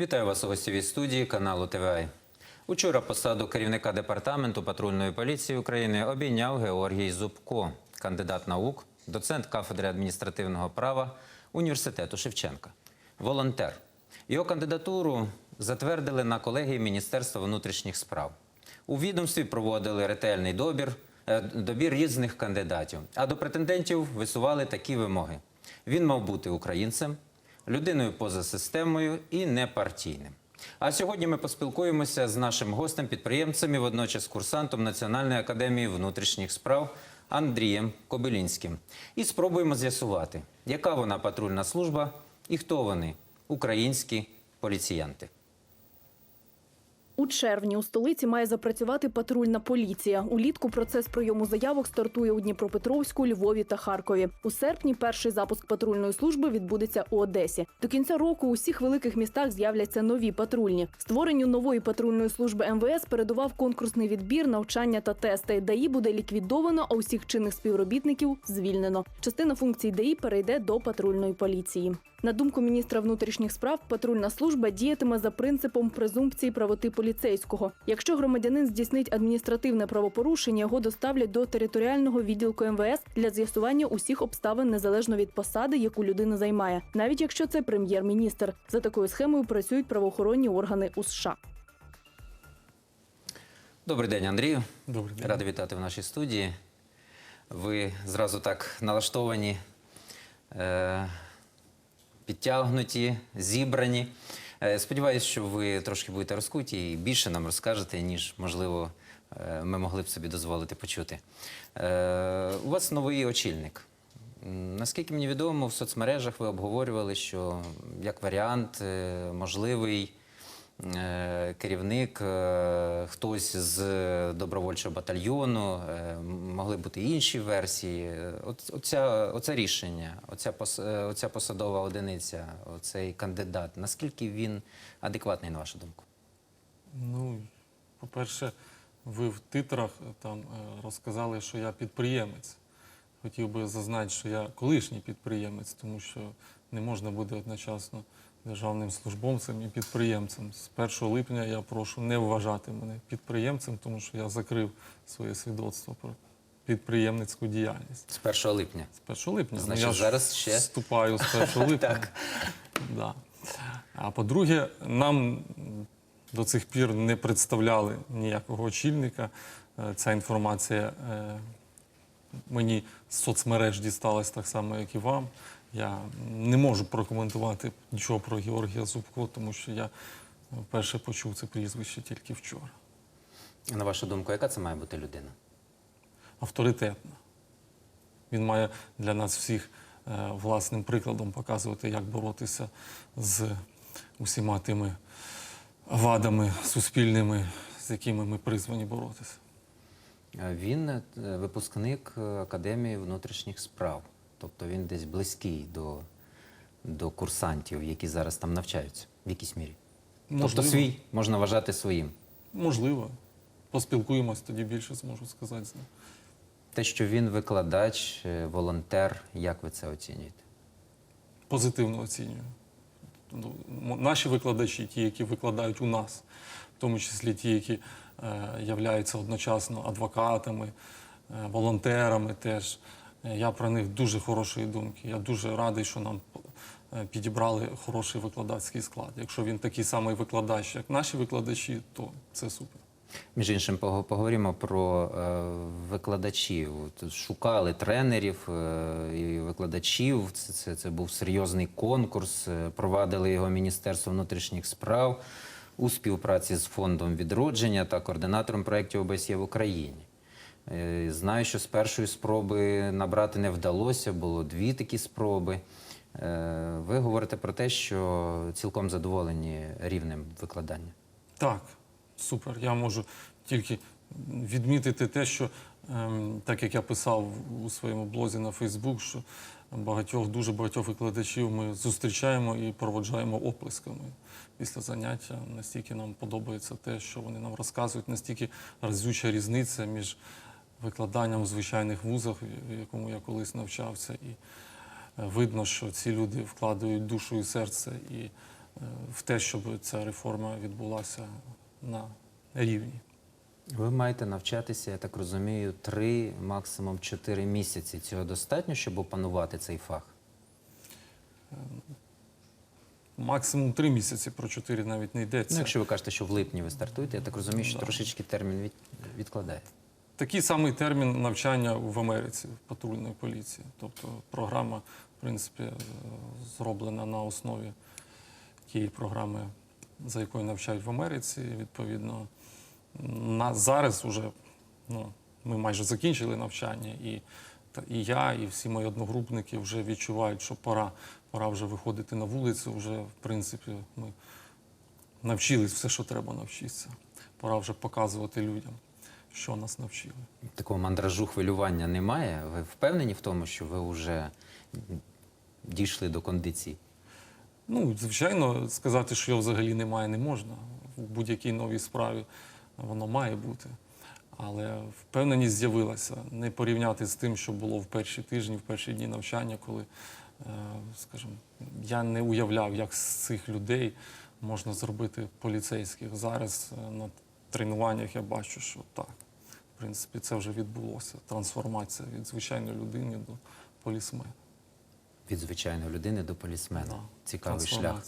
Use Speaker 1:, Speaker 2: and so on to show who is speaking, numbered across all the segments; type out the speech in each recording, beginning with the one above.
Speaker 1: Вітаю вас у гостєвій студії каналу ТВА. Учора посаду керівника департаменту патрульної поліції України обійняв Георгій Зубко, кандидат наук, доцент кафедри адміністративного права університету Шевченка, волонтер. Його кандидатуру затвердили на колегії Міністерства внутрішніх справ. У відомстві проводили ретельний добір, е, добір різних кандидатів, а до претендентів висували такі вимоги: він мав бути українцем, людиною поза системою і непартійним. А сьогодні ми поспілкуємося з нашим гостем, підприємцем і водночас курсантом Національної академії внутрішніх справ Андрієм Кобилінським. І спробуємо з'ясувати, яка вона патрульна служба і хто вони українські поліціянти.
Speaker 2: У червні у столиці має запрацювати патрульна поліція. Улітку процес прийому заявок стартує у Дніпропетровську, Львові та Харкові. У серпні перший запуск патрульної служби відбудеться у Одесі. До кінця року у всіх великих містах з'являться нові патрульні. Створенню нової патрульної служби МВС передував конкурсний відбір, навчання та тести. ДАІ буде ліквідовано, а усіх чинних співробітників звільнено. Частина функцій ДАІ перейде до патрульної поліції. На думку міністра внутрішніх справ, патрульна служба діятиме за принципом презумпції правоти поліцейського. Якщо громадянин здійснить адміністративне правопорушення, його доставлять до територіального відділку МВС для з'ясування усіх обставин незалежно від посади, яку людина займає, навіть якщо це прем'єр-міністр. За такою схемою працюють правоохоронні органи у США.
Speaker 1: Добрий день, Андрію.
Speaker 3: Добрий день.
Speaker 1: Радий вітати в нашій студії. Ви зразу так налаштовані, е, підтягнуті, зібрані. Е, Сподіваюсь, що ви трошки будете розкуті і більше нам розкажете, ніж, можливо, е, ми могли б собі дозволити почути. Е, У вас новий очільник. Наскільки мені відомо, в соцмережах ви обговорювали, що як варіант можливий керівник, е, хтось з добровольчого батальйону, е, могли бути інші версії. Е, оце рішення, оця, е, посадова одиниця, оцей кандидат, наскільки він адекватний, на вашу думку?
Speaker 3: Ну, по-перше, ви в титрах е, там е, розказали, що я підприємець. Хотів би зазначити, що я колишній підприємець, тому що не можна бути одночасно державним службовцем і підприємцем. З 1 липня я прошу не вважати мене підприємцем, тому що я закрив своє свідоцтво про підприємницьку діяльність.
Speaker 1: З 1 липня.
Speaker 3: З 1 липня.
Speaker 1: Значить,
Speaker 3: я
Speaker 1: зараз ще-
Speaker 3: вступаю з 1 липня. Да. А по-друге, нам до цих пір не представляли ніякого очільника. Е, Ця інформація е, мені з соцмереж дісталась так само, як і вам. Я не можу прокоментувати нічого про Георгія Зубко, тому що я е, вперше почув це прізвище тільки вчора.
Speaker 1: На вашу думку, яка це має бути людина?
Speaker 3: авторитетна. Він має для нас всіх е, власним прикладом показувати, як боротися з усіма тими вадами суспільними, з якими ми призвані боротися.
Speaker 1: Е, Він е, випускник е, Академії внутрішніх справ, тобто він десь близький до, до курсантів, які зараз там навчаються в якійсь мірі. Тобто свій можна вважати своїм.
Speaker 3: Можливо. Поспілкуємось, тоді більше зможу сказати.
Speaker 1: Те, що він викладач, е, волонтер, як ви це оцінюєте?
Speaker 3: Позитивно оцінюю. Ну, Наші викладачі, ті, які викладають у нас, в тому числі ті, які е, являються одночасно адвокатами, е, волонтерами теж. Я про них дуже хорошої думки. Я дуже радий, що нам е, підібрали хороший викладацький склад. Якщо він такий самий викладач, як наші викладачі, то це супер.
Speaker 1: Між іншим, поговоримо про е, викладачів. Шукали тренерів е, і викладачів. Це, це, це був серйозний конкурс. Провадили його Міністерство внутрішніх справ у співпраці з фондом відродження та координатором проєктів ОБСЄ в Україні. Е, Знаю, що з першої спроби набрати не вдалося, було дві такі спроби. Е, Ви говорите про те, що цілком задоволені рівнем викладання.
Speaker 3: Так, супер. Я можу тільки відмітити те, що ем, так як я писав у своєму блозі на Фейсбук, що багатьох, дуже багатьох викладачів ми зустрічаємо і проводжаємо оплесками після заняття. Настільки нам подобається те, що вони нам розказують, настільки разюча різниця між викладанням в звичайних вузах, в якому я колись навчався, і е, видно, що ці люди вкладають душу і серце і в те, щоб ця реформа відбулася на рівні.
Speaker 1: Ви маєте навчатися, я так розумію, три, максимум чотири місяці. Цього достатньо, щоб опанувати цей фах?
Speaker 3: Максимум три місяці, про чотири навіть не йдеться.
Speaker 1: Ну, якщо ви кажете, що в липні ви стартуєте, я так розумію, що
Speaker 3: Да.
Speaker 1: трошечки термін від... відкладає.
Speaker 3: Такий самий термін навчання в Америці патрульної поліції. Тобто програма, в принципі, е, зроблена на основі тієї програми, за якою навчають в Америці. Відповідно, на зараз уже ну, ми майже закінчили навчання, і, та, і я, і всі мої одногрупники вже відчувають, що пора, пора вже виходити на вулицю. Вже, в принципі, ми навчились все, що треба навчитися. Пора вже показувати людям, що нас навчили.
Speaker 1: Такого мандражу хвилювання немає. Ви впевнені в тому, що ви вже дійшли до кондиції?
Speaker 3: Ну, звичайно, сказати, що його взагалі немає, не можна. В будь-якій новій справі воно має бути. Але впевненість з'явилася. Не порівняти з тим, що було в перші тижні, в перші дні навчання, коли, е, скажімо, я не уявляв, як з цих людей можна зробити поліцейських. Зараз е, на тренуваннях я бачу, що так. В принципі, це вже відбулося. Трансформація від звичайної людини до полісмена.
Speaker 1: Від звичайної людини до полісмена.
Speaker 3: Да,
Speaker 1: Цікавий шлях.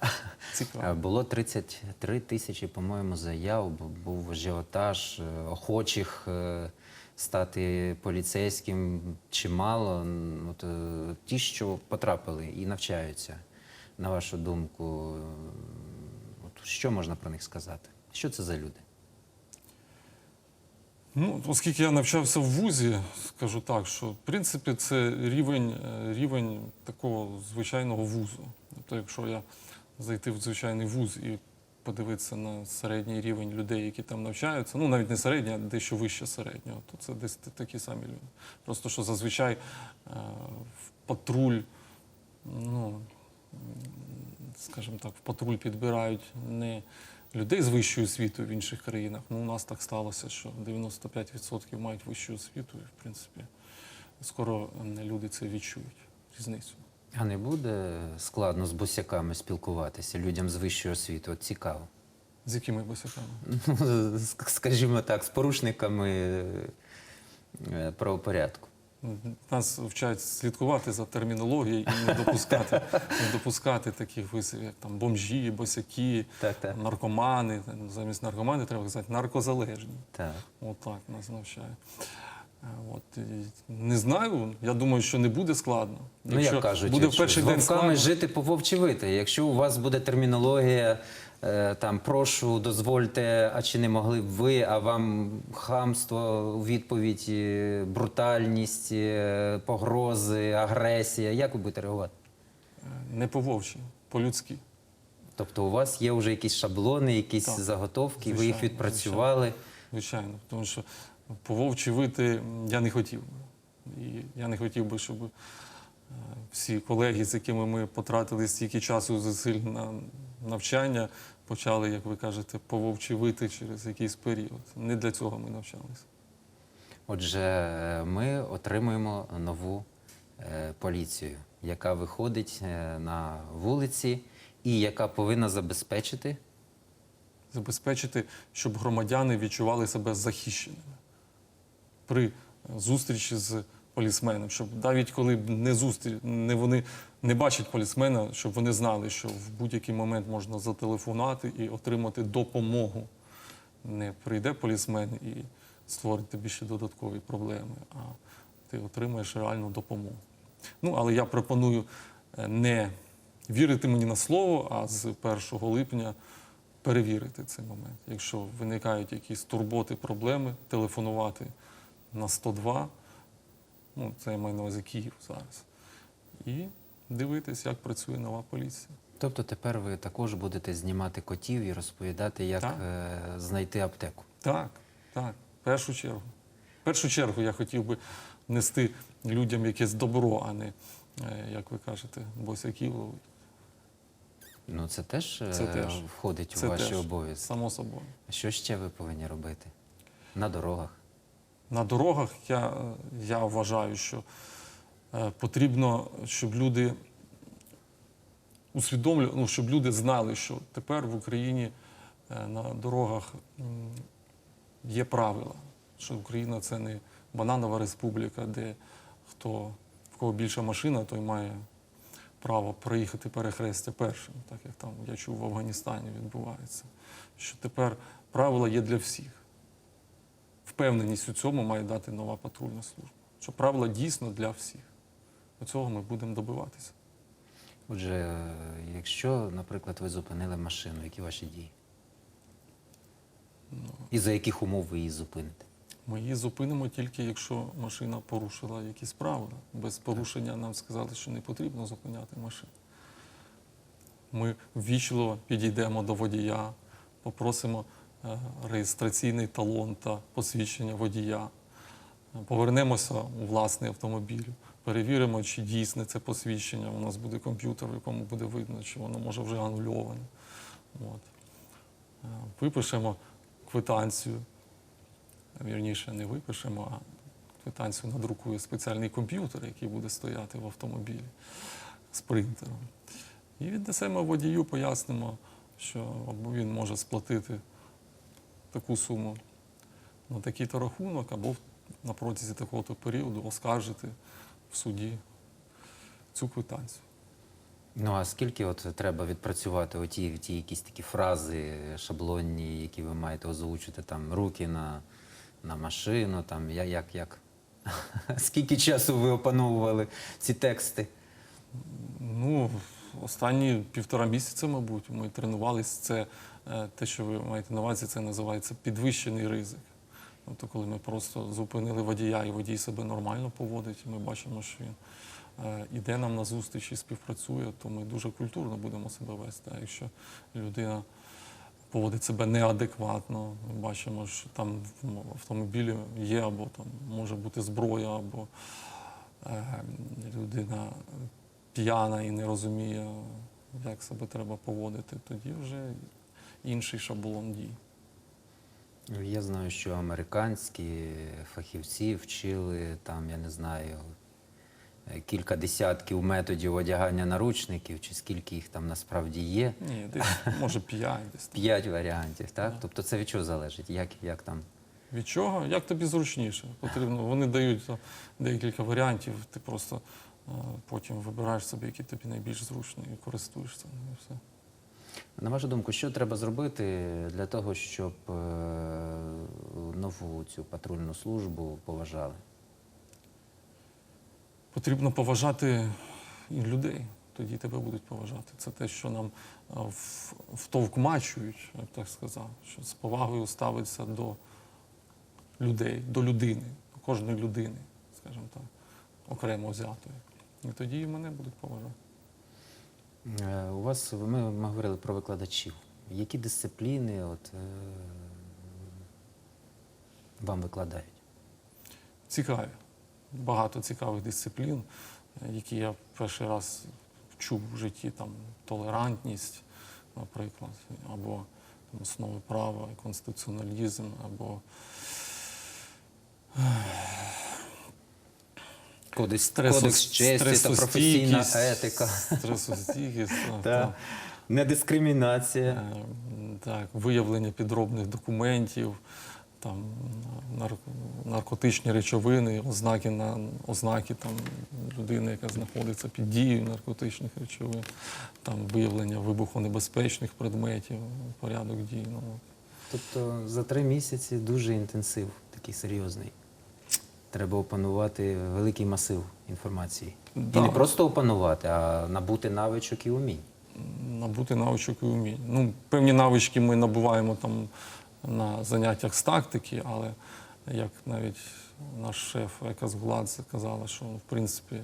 Speaker 3: Цікаво.
Speaker 1: Було 33 тисячі, по-моєму, заяв. бу- Був ажіотаж е, охочих е, стати поліцейським чимало. От, е, ті, що потрапили і навчаються, на вашу думку, от, що можна про них сказати? Що це за люди?
Speaker 3: Ну, оскільки я навчався в вузі, скажу так, що в принципі це рівень, е, рівень такого звичайного вузу. Тобто, якщо я зайти в звичайний вуз і подивитися на середній рівень людей, які там навчаються, ну навіть не середній, а дещо вище середнього, то це десь такі самі люди. Просто що зазвичай е, в патруль, ну, скажімо так, в патруль підбирають не людей з вищою освітою в інших країнах. Ну, у нас так сталося, що 95% мають вищу освіту, і, в принципі, скоро люди це відчують, різницю.
Speaker 1: А не буде складно з босяками спілкуватися людям з вищою освітою? От цікаво.
Speaker 3: З якими босяками?
Speaker 1: Ну, скажімо так, з порушниками е, правопорядку.
Speaker 3: Нас вчать слідкувати за термінологією і не допускати, не допускати таких висловів, як там бомжі, босяки,
Speaker 1: Так, так.
Speaker 3: наркомани. Замість наркомани треба казати наркозалежні.
Speaker 1: Так.
Speaker 3: Отак нас навчає. Е, От, і не знаю, я думаю, що не буде складно.
Speaker 1: Ну, як кажуть,
Speaker 3: буде в
Speaker 1: якщо
Speaker 3: перший
Speaker 1: з
Speaker 3: день складно,
Speaker 1: жити по вовчі вити. Якщо у вас буде термінологія, там прошу, дозвольте, а чи не могли б ви, а вам хамство у відповідь, е, брутальність, е, погрози, агресія, як ви будете реагувати?
Speaker 3: е, не по вовчі, по-людськи.
Speaker 1: Тобто у вас є вже якісь шаблони, якісь
Speaker 3: Так,
Speaker 1: заготовки, ви їх відпрацювали.
Speaker 3: Звичайно, тому що по вовчі вити я не хотів би. І я не хотів би, щоб е, всі колеги, з якими ми потратили стільки часу зусиль на навчання, почали, як ви кажете, по вовчі вити через якийсь період. Не для цього ми навчалися.
Speaker 1: Отже, е, ми отримуємо нову е, поліцію, яка виходить е, на вулиці і яка повинна забезпечити
Speaker 3: Забезпечити, щоб громадяни відчували себе захищеними при зустрічі з полісменом, щоб навіть коли не зустріч, не вони не бачать полісмена, щоб вони знали, що в будь-який момент можна зателефонувати і отримати допомогу. Не прийде полісмен і створить тобі ще додаткові проблеми, а ти отримаєш реальну допомогу. Ну, але я пропоную е, не вірити мені на слово, а з 1 липня перевірити цей момент. Якщо виникають якісь турботи, проблеми, телефонувати на 102, ну, це я маю на увазі Київ зараз, і дивитись, як працює нова поліція.
Speaker 1: Тобто тепер ви також будете знімати котів і розповідати, як
Speaker 3: Так.
Speaker 1: е, знайти аптеку.
Speaker 3: Так, так, в першу чергу. В першу чергу я хотів би нести людям якесь добро, а не, е, як ви кажете, босяків.
Speaker 1: Ну це теж, е,
Speaker 3: Це теж.
Speaker 1: входить
Speaker 3: Це
Speaker 1: у ваші
Speaker 3: теж,
Speaker 1: обов'язки.
Speaker 3: Само собою.
Speaker 1: Що ще ви повинні робити на дорогах?
Speaker 3: На дорогах я, я вважаю, що потрібно, щоб люди усвідомлю, ну, щоб люди знали, що тепер в Україні е, на дорогах є правила, що Україна це не бананова республіка, де хто в кого більша машина, той має право проїхати перехрестя першим, так як там я чув в Афганістані відбувається. Що тепер правила є для всіх. Впевненість у цьому має дати нова патрульна служба. Що правила дійсно для всіх. До цього ми будемо добиватися.
Speaker 1: Отже, якщо, наприклад, ви зупинили машину, які ваші дії? І за яких умов ви її зупините?
Speaker 3: Ми її зупинимо тільки, якщо машина порушила якісь правила. Без порушення нам сказали, що не потрібно зупиняти машину. Ми ввічливо підійдемо до водія, попросимо е, реєстраційний талон та посвідчення водія. Повернемося у власний автомобіль, перевіримо, чи дійсне це посвідчення. У нас буде комп'ютер, в якому буде видно, чи воно може вже анульоване. От. Е, Випишемо квитанцію. Вірніше, не випишемо, а квитанцію надрукує спеціальний комп'ютер, який буде стояти в автомобілі з принтером. І віднесемо водію, пояснимо, що або він може сплатити таку суму на такий-то рахунок, або на протязі такого-то періоду оскаржити в суді цю квитанцію.
Speaker 1: Ну а скільки от треба відпрацювати оті ті якісь такі фрази шаблонні, які ви маєте озвучити, там руки на, на машину, там я як, як? Скільки часу ви опановували ці тексти?
Speaker 3: Ну, останні півтора місяця, мабуть, ми тренувалися. Це е, те, що ви маєте на увазі, це називається підвищений ризик. Тобто, коли ми просто зупинили водія, і водій себе нормально поводить, ми бачимо, що він е, іде нам на зустріч і співпрацює, то ми дуже культурно будемо себе вести. А якщо людина поводить себе неадекватно, ми бачимо, що там в автомобілі є або там може бути зброя, або е, людина п'яна і не розуміє, як себе треба поводити, тоді вже інший шаблон дій.
Speaker 1: Я знаю, що американські фахівці вчили там, я не знаю, кілька десятків методів одягання наручників, чи скільки їх там насправді є.
Speaker 3: Ні, десь може п'ять десь.
Speaker 1: П'ять варіантів, так?
Speaker 3: Так.
Speaker 1: Тобто це від чого залежить? Як, як там?
Speaker 3: Від чого? Як тобі зручніше? Потрібно. Вони дають декілька варіантів, ти просто е, потім вибираєш собі, який тобі найбільш зручний, і користуєшся. І все.
Speaker 1: На вашу думку, що треба зробити для того, щоб е, нову цю патрульну службу поважали?
Speaker 3: Потрібно поважати і людей, тоді тебе будуть поважати. Це те, що нам е, втовкмачують, я б так сказав, що з повагою ставиться до людей, до людини, до кожної людини, скажімо так, окремо взятої. І тоді мене будуть поважати.
Speaker 1: Е, У вас ми, ми говорили про викладачів. Які дисципліни от, е, вам викладають?
Speaker 3: Цікаві. Багато цікавих дисциплін, які я перший раз чув в житті, там толерантність, наприклад, або там, основи права, конституціоналізм, або
Speaker 1: Кодекс,
Speaker 3: стресо-
Speaker 1: кодекс честі та професійна етика.
Speaker 3: Стресостійкість, так,
Speaker 1: Та. Недискримінація.
Speaker 3: Е, Так, виявлення підробних документів, там наркотичні речовини, ознаки на ознаки там людини, яка знаходиться під дією наркотичних речовин, там виявлення вибухонебезпечних предметів, порядок дій. Ну.
Speaker 1: Тобто за три місяці дуже інтенсив, такий серйозний. Треба опанувати великий масив інформації. І не просто опанувати, а набути навичок і умінь.
Speaker 3: набути навичок і умінь. Ну, певні навички ми набуваємо там на заняттях з тактики, але як навіть наш шеф Ека Згладзе казала, що в принципі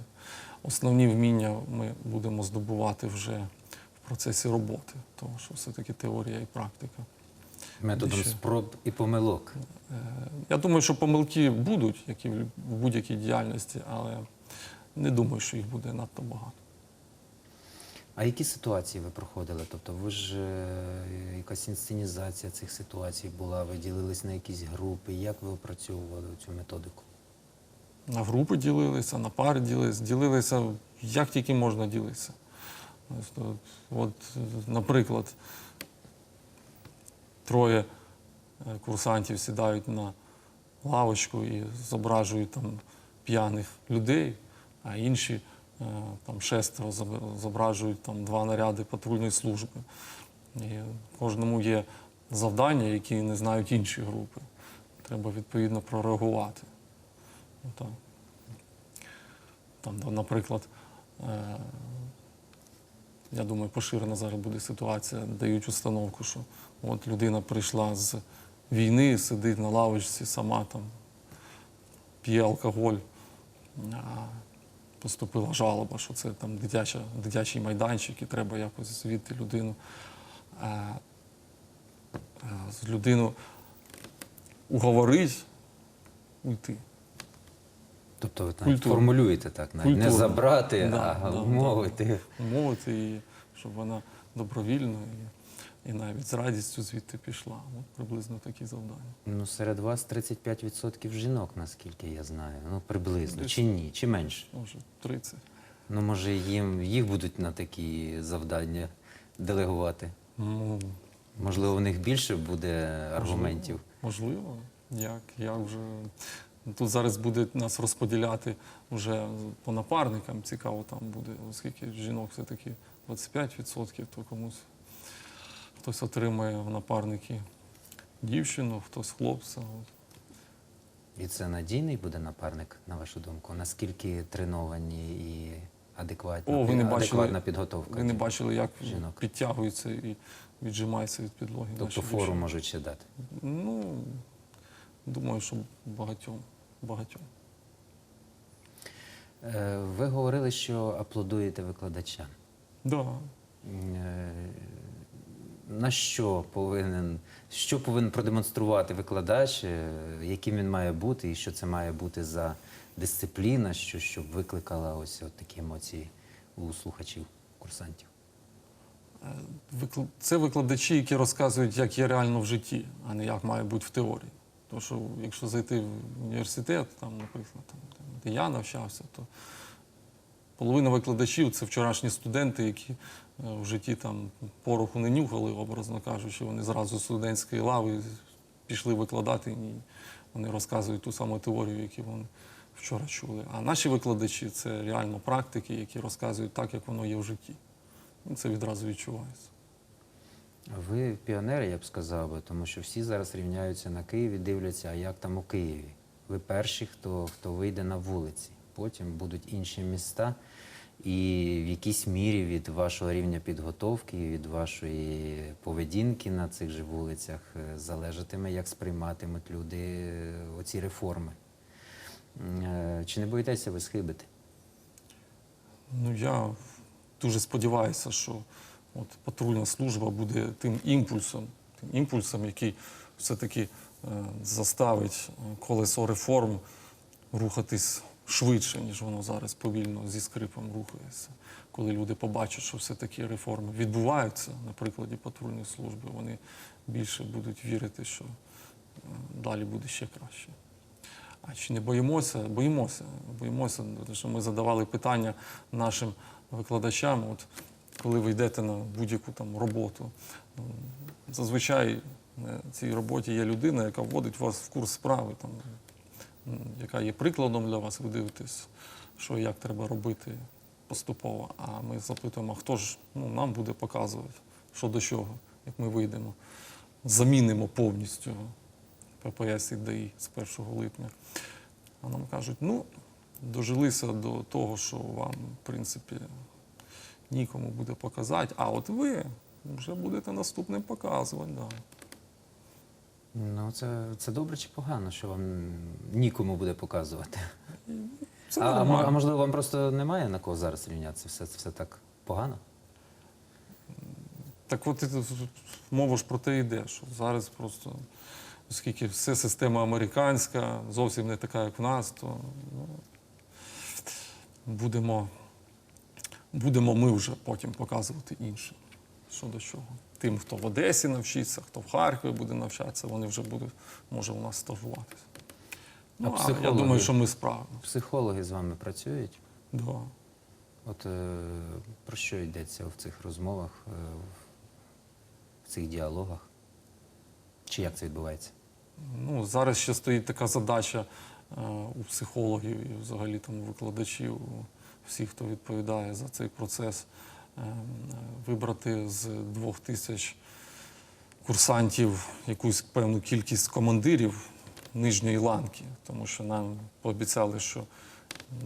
Speaker 3: основні вміння ми будемо здобувати вже в процесі роботи, тому що все-таки теорія і практика.
Speaker 1: Методом спроб і помилок.
Speaker 3: Е, Я думаю, що помилки будуть, як і в будь-якій діяльності, але не думаю, що їх буде надто багато.
Speaker 1: А які ситуації ви проходили? Тобто ви ж е, якась інсценізація цих ситуацій була, ви ділились на якісь групи. Як ви опрацьовували цю методику?
Speaker 3: На групи ділилися, на пари ділилися, ділилися як тільки можна ділитися. От, наприклад, троє е, курсантів сідають на лавочку і зображують там п'яних людей, а інші е, там шестеро зображують там два наряди патрульної служби. І кожному є завдання, які не знають інші групи. Треба відповідно прореагувати. Там, наприклад, е, я думаю, поширена зараз буде ситуація, дають установку, що от людина прийшла з війни, сидить на лавочці, сама там п'є алкоголь. Поступила жалоба, що це там дитяча, дитячий майданчик, і треба якось звідти людину. е, е, людину уговорить уйти.
Speaker 1: Тобто ви так
Speaker 3: Культурно.
Speaker 1: формулюєте так, навіть не забрати,
Speaker 3: Да,
Speaker 1: а
Speaker 3: да,
Speaker 1: умовити.
Speaker 3: Умовити її, щоб вона добровільно і, і навіть з радістю звідти пішла. От приблизно такі завдання.
Speaker 1: Ну, серед вас 35% жінок, наскільки я знаю. Ну, приблизно.
Speaker 3: Десь.
Speaker 1: Чи ні, чи менше.
Speaker 3: Може, 30.
Speaker 1: Ну, може, їм їх будуть на такі завдання делегувати.
Speaker 3: Ну,
Speaker 1: Можливо, в них більше буде аргументів.
Speaker 3: Можливо, як, як вже. Тут зараз буде нас розподіляти вже по напарникам. Цікаво там буде, оскільки жінок все-таки 25%, то комусь хтось отримає в напарники дівчину, хтось хлопця.
Speaker 1: І це надійний буде напарник, на вашу думку? Наскільки треновані і адекватна,
Speaker 3: О, ви не
Speaker 1: адекватна
Speaker 3: бачили-
Speaker 1: підготовка?
Speaker 3: Ви не бачили, як
Speaker 1: жінок.
Speaker 3: підтягуються і віджимаються від підлоги.
Speaker 1: Тобто фору можуть ще дати.
Speaker 3: Ну, думаю, що багатьом. багатьом.
Speaker 1: Е, Ви говорили, що аплодуєте викладачам.
Speaker 3: Да.
Speaker 1: Е, На що повинен, що повинен продемонструвати викладач, е, яким він має бути, і що це має бути за дисципліна, що, щоб викликала ось от такі емоції у слухачів, курсантів?
Speaker 3: Це викладачі, які розказують, як є реально в житті, а не як має бути в теорії. Тому що якщо зайти в університет, там, наприклад, там, де я навчався, то половина викладачів це вчорашні студенти, які е, в житті там пороху не нюхали, образно кажучи, вони зразу з студентської лави пішли викладати, і вони розказують ту саму теорію, яку вони вчора чули. А наші викладачі це реально практики, які розказують так, як воно є в житті. І це відразу відчувається.
Speaker 1: Ви піонери, я б сказав би, тому що всі зараз рівняються на Києві, дивляться, а як там у Києві. Ви перші, хто, хто вийде на вулиці. Потім будуть інші міста. І в якійсь мірі від вашого рівня підготовки, від вашої поведінки на цих же вулицях е, залежатиме, як сприйматимуть люди е, оці реформи. Е, Чи не боїтеся ви схибити?
Speaker 3: Ну, я дуже сподіваюся, що от патрульна служба буде тим імпульсом, тим імпульсом, який все-таки е, заставить е, колесо реформ рухатись швидше, ніж воно зараз повільно зі скрипом рухається. Коли люди побачать, що все-таки реформи відбуваються на прикладі патрульної служби, вони більше будуть вірити, що е, далі буде ще краще. А чи не боїмося? Боїмося. Боїмося, тому що ми задавали питання нашим викладачам, от коли ви йдете на будь-яку там роботу. Зазвичай на цій роботі є людина, яка вводить вас в курс справи, там, яка є прикладом для вас, ви дивитесь, що і як треба робити поступово. А ми запитуємо, а хто ж ну, нам буде показувати, що до чого, як ми вийдемо, замінимо повністю ППС і з 1 липня. А нам кажуть, ну, дожилися до того, що вам, в принципі, нікому буде показати, а от ви вже будете наступним показувати. Да.
Speaker 1: Ну, це, це добре чи погано, що вам нікому буде показувати?
Speaker 3: Це
Speaker 1: а, а,
Speaker 3: нормально.
Speaker 1: а можливо, вам просто немає на кого зараз рівнятися? Все, все так погано?
Speaker 3: Так от мова ж про те йде, що зараз просто, оскільки все система американська, зовсім не така, як в нас, то ну, будемо, будемо ми вже потім показувати іншим, що до чого. Тим, хто в Одесі навчиться, хто в Харкові буде навчатися, вони вже будуть, може, у нас стажуватися. Ну, а я думаю, що ми справимо.
Speaker 1: Психологи з вами працюють?
Speaker 3: Да.
Speaker 1: От е, про що йдеться в цих розмовах, е, в цих діалогах? Чи як це відбувається?
Speaker 3: Ну, зараз ще стоїть така задача е, у психологів і взагалі там у викладачів, у всіх, хто відповідає за цей процес, е, е, вибрати з двох тисяч курсантів якусь певну кількість командирів нижньої ланки, тому що нам пообіцяли, що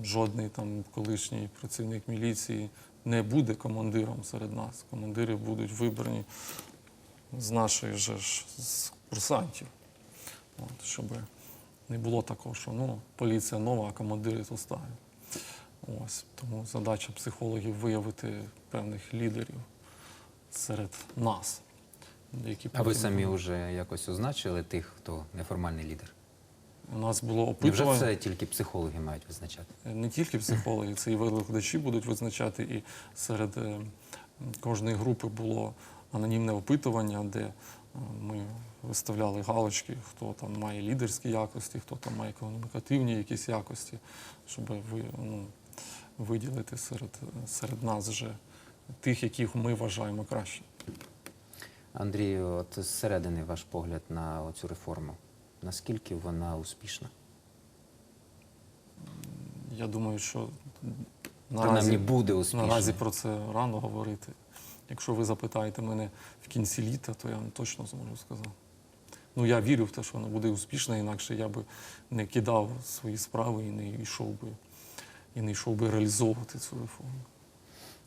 Speaker 3: жодний там колишній працівник міліції не буде командиром серед нас. Командири будуть вибрані з наших ж з курсантів. От, щоб не було такого, що ну, поліція нова, а командири то старі. Ось. Тому задача психологів виявити певних лідерів серед нас. Які
Speaker 1: А ви
Speaker 3: потім-
Speaker 1: самі вже якось означили тих, хто неформальний лідер?
Speaker 3: У нас було
Speaker 1: Невже
Speaker 3: опитування.
Speaker 1: це тільки психологи мають визначати?
Speaker 3: Не тільки психологи, це і викладачі будуть визначати, і серед е, кожної групи було анонімне опитування, де е, ми виставляли галочки, хто там має лідерські якості, хто там має комунікативні якісь якості, щоб ви, ну, виділити серед, серед нас вже тих, яких ми вважаємо краще.
Speaker 1: Андрію, от зсередини ваш погляд на цю реформу. Наскільки вона успішна?
Speaker 3: Я думаю, що наразі,
Speaker 1: буде успішна.
Speaker 3: наразі про це рано говорити. Якщо ви запитаєте мене в кінці літа, то я вам точно зможу сказати. Ну, я вірю в те, що вона буде успішна, інакше я би не кидав свої справи і не йшов би, і не йшов би реалізовувати цю реформу.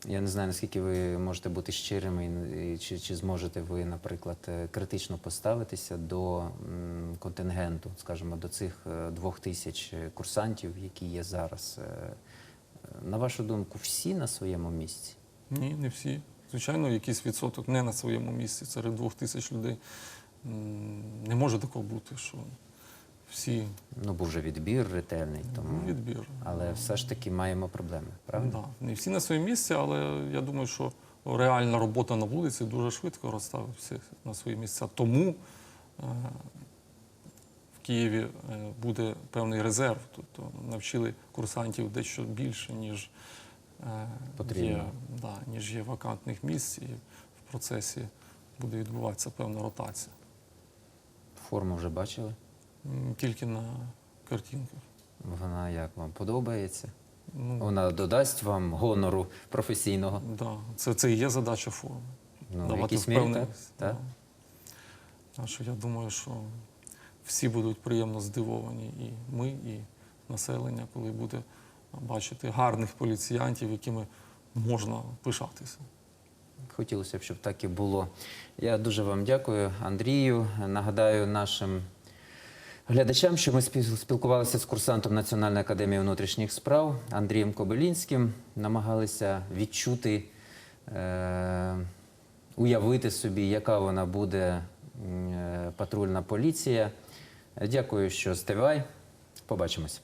Speaker 1: Я не знаю, наскільки ви можете бути щирими, і чи, чи зможете ви, наприклад, е, критично поставитися до контингенту, скажімо, до цих е, двох тисяч курсантів, які є зараз. Е, На вашу думку, всі на своєму місці?
Speaker 3: Ні, не всі. Звичайно, якийсь відсоток не на своєму місці серед двох тисяч людей. Не може такого бути, що всі
Speaker 1: Ну, був вже відбір ретельний, тому
Speaker 3: ну, відбір.
Speaker 1: але все ж таки маємо проблеми, правда?
Speaker 3: Да. Не всі на своєму місці, але я думаю, що реальна робота на вулиці дуже швидко розставить всіх на свої місця. Тому е, в Києві е, буде певний резерв. Тобто навчили курсантів дещо більше, ніж, е,
Speaker 1: Потрібно.
Speaker 3: є, да, ніж є вакантних місць, і в процесі буде відбуватися певна ротація.
Speaker 1: Форму вже бачили?
Speaker 3: Тільки на картинках.
Speaker 1: Вона як вам подобається?
Speaker 3: Ну,
Speaker 1: Вона додасть вам гонору професійного?
Speaker 3: да, це, це і є задача форми.
Speaker 1: Ну, в
Speaker 3: давати
Speaker 1: якійсь мірі. Так
Speaker 3: що я думаю, що всі будуть приємно здивовані, і ми, і населення, коли буде бачити гарних поліціянтів, якими можна пишатися.
Speaker 1: Хотілося б, щоб так і було. Я дуже вам дякую, Андрію. Нагадаю нашим глядачам, що ми спілкувалися з курсантом Національної академії внутрішніх справ Андрієм Кобилінським. Намагалися відчути, е- уявити собі, яка вона буде е, патрульна поліція. Дякую, що стивай. Побачимось.